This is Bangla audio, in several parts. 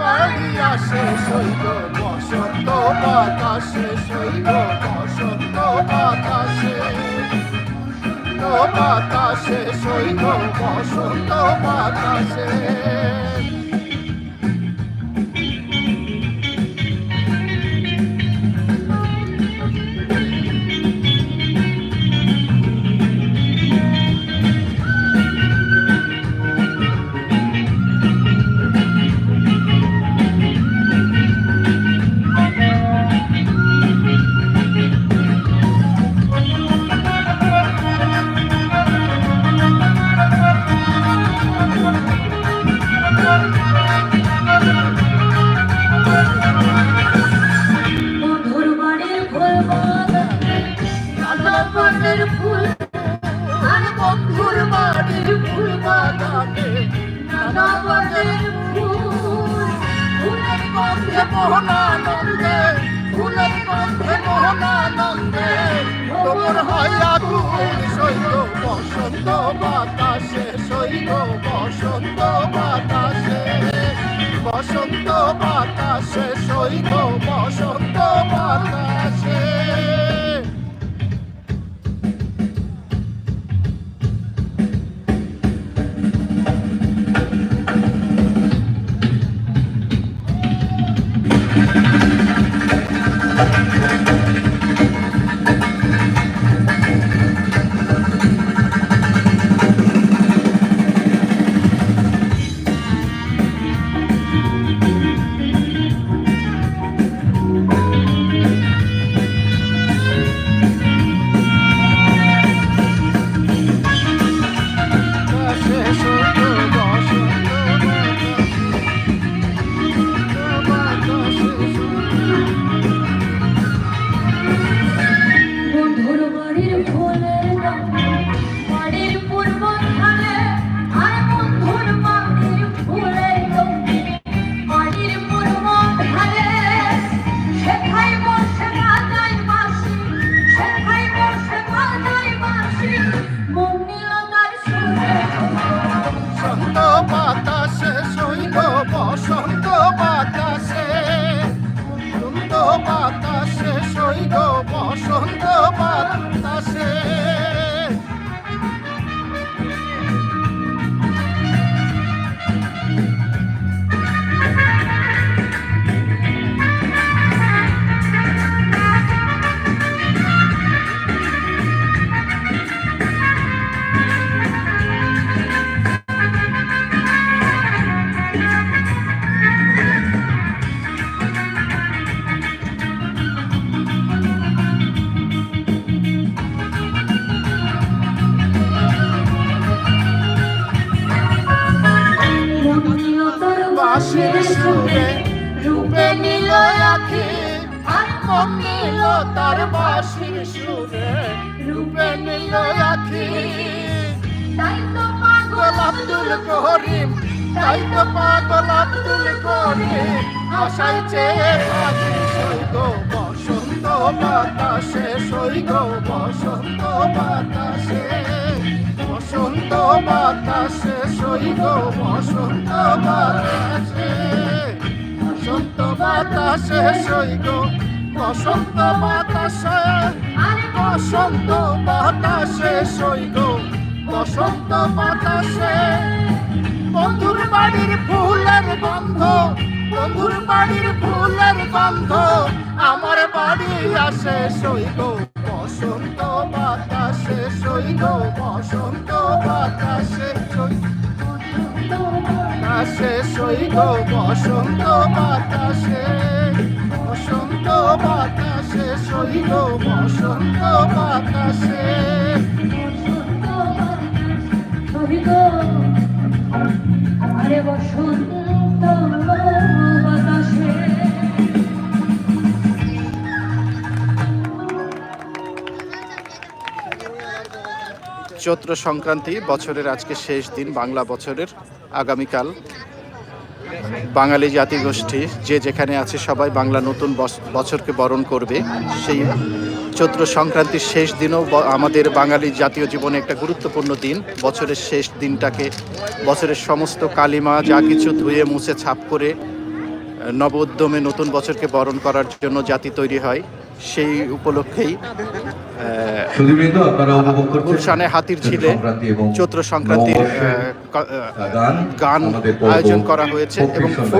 বাড়ি আসে সৈব বসন্ত বাতাসে সৈব বসন্ত বাতাসে বাতাসে সৈব বসন্ত বাতাসে। বাড়ির ফুল আর বন্ধুর বাড়ির ফুল বাগানে নানা বর্ণের ফুল। ফুলের গন্ধে মোহনানন্দে ফুলের গন্ধে মোহনানন্দে তোমার হয় আগুন সৈব বসন্ত বাতাসে মন নিল তার বাঁশির সুরে রূপে নিল আখি তাই তো পাগল আব্দুল করিম তাই তো পাগল আব্দুল করিম। আশাই চেয়ে থাকি সৈগ বসন্ত বাতাসে সৈগ বসন্ত বাতাসে। বসন্ত বাতাসে সৈগ বসন্ত বাতাসে। বসন্ত বাতাসে সৈগ বসন্ত বাতাসে বসন্ত বাতাসে সৈগ বসন্ত বাতাসে। বন্ধুর বাড়ির ফুলের গন্ধ বন্ধুর বাড়ির ফুলের গন্ধ আমার বাড়ি আসে সৈগ বসন্ত বাতাসে সৈগ বসন্ত বাতাসে বাতাসে সৈগ বসন্ত বাতাসে। বাতাসে সৈগ বসন্ত বাতাসে। আরে বসন্ত বাতাসে। চৈত্র সংক্রান্তি বছরের আজকে শেষ দিন বাংলা বছরের আগামীকাল। বাঙালি জাতিগোষ্ঠী, যে যেখানে আছে সবাই বাংলা নতুন বছরকে বরণ করবে। সেই চৈত্র সংক্রান্তির শেষ দিনও আমাদের বাঙালি জাতীয় জীবনে একটা গুরুত্বপূর্ণ দিন। বছরের শেষ দিনটাকে বছরের সমস্ত কালিমা, যা কিছু ধুয়ে মুছে ছাপ করে নব উদ্যমে নতুন বছরকে বরণ করার জন্য জাতি তৈরি হয়। সেই উপলক্ষেই গুলশানে হাতির ঝিলে চৈত্র সংক্রান্তির গান আয়োজন করা হয়েছে এবং দেখা।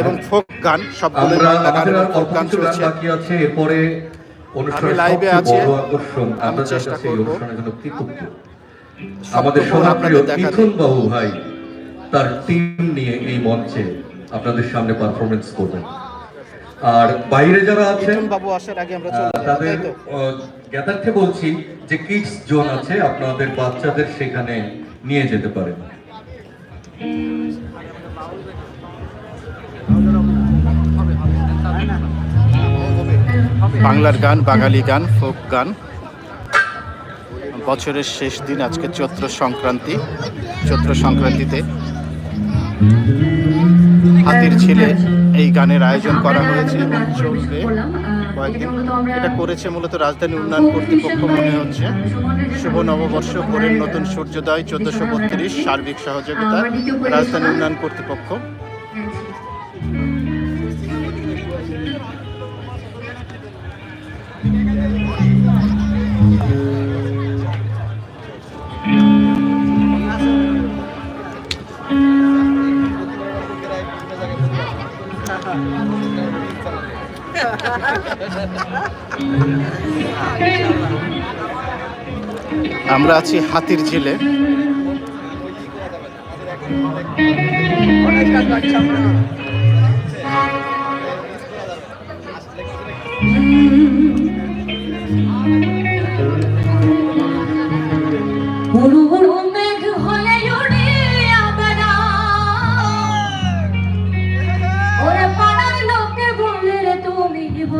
এবং ফোক গান সবগুলো বাংলা গান ফোক গান চলছে এরপরে অনুষ্ঠানের লাইভে আছি। আমি চেষ্টা করব। আমাদের আপনাদের সদাপ্রিয় বাবু ভাই তার টিম নিয়ে এই মঞ্চে আপনাদের সামনে পারফরমেন্স করবেন আর বাইরে যারা আছেন বাবু আসার আগে আমরা তাদের জ্ঞাতার্থে বলছি যে কিডস জোন আছে আপনাদের বাচ্চাদের সেখানে নিয়ে যেতে পারেন। বাংলার গান বাঙালি গান ফোক গান। বছরের শেষ দিন আজকে চৈত্র সংক্রান্তি। চৈত্র সংক্রান্তিতে হাতির ছেলে এই গানের আয়োজন করা হয়েছে এবং চলবে কয়েকদিন। এটা করেছে মূলত রাজধানী উন্নয়ন কর্তৃপক্ষ মনে হচ্ছে। শুভ নববর্ষ ভোরের নতুন সূর্যোদয় চোদ্দশো বত্রিশ সার্বিক সহযোগিতা রাজধানী উন্নয়ন কর্তৃপক্ষ। আমরা আছি হাতির ঝিলে। হুড়ু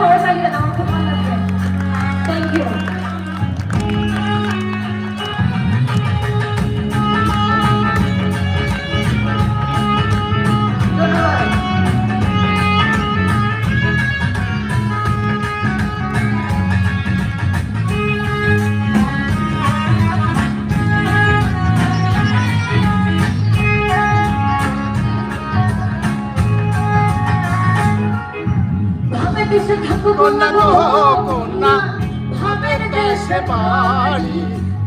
না কিছু। তবু তোমার সাথে দেশে থাকো কন্যা গো কন্যা। ভাবের দেশে বাড়ি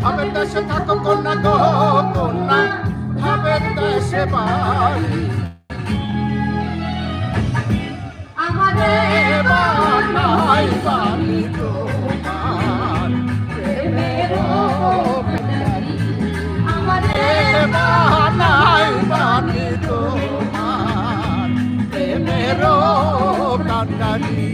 ভাবের দেশে থাকো কন্যা গো কন্যা। ভাবের দেশে বাড়ি। আমারে এবার নাই তোমার প্রেমের কান্ডারি আমারে এবার তোমার প্রেমেরও কান্ডারি।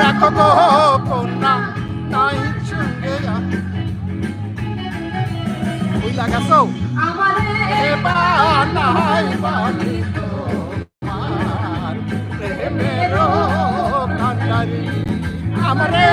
রাখো গো কন্যা নাই সঙ্গে ওই লাগাছো আমারে এবার নাই বাণী তোমার আমারে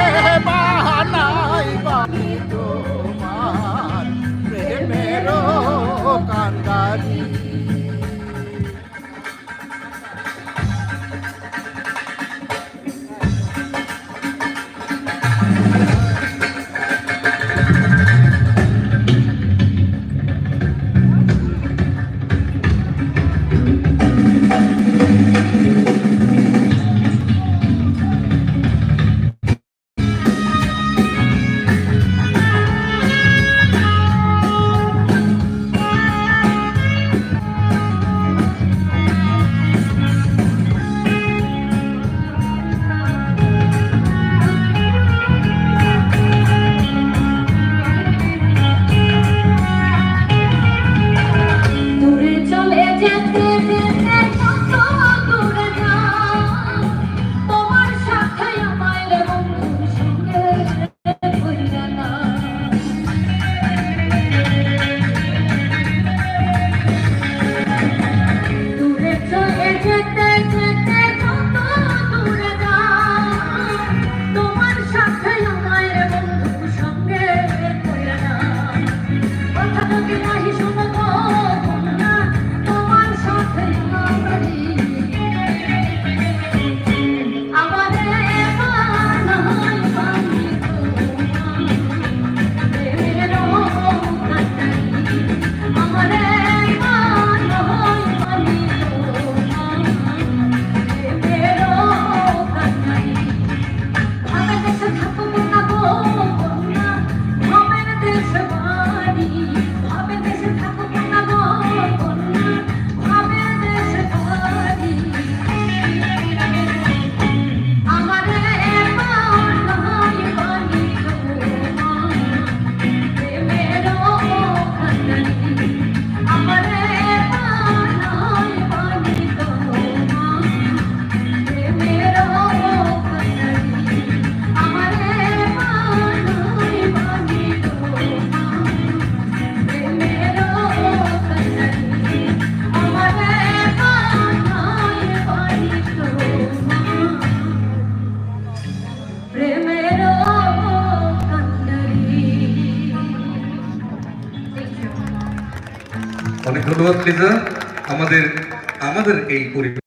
ধন্যবাদ আমাদের আমাদের এই পরিবেশ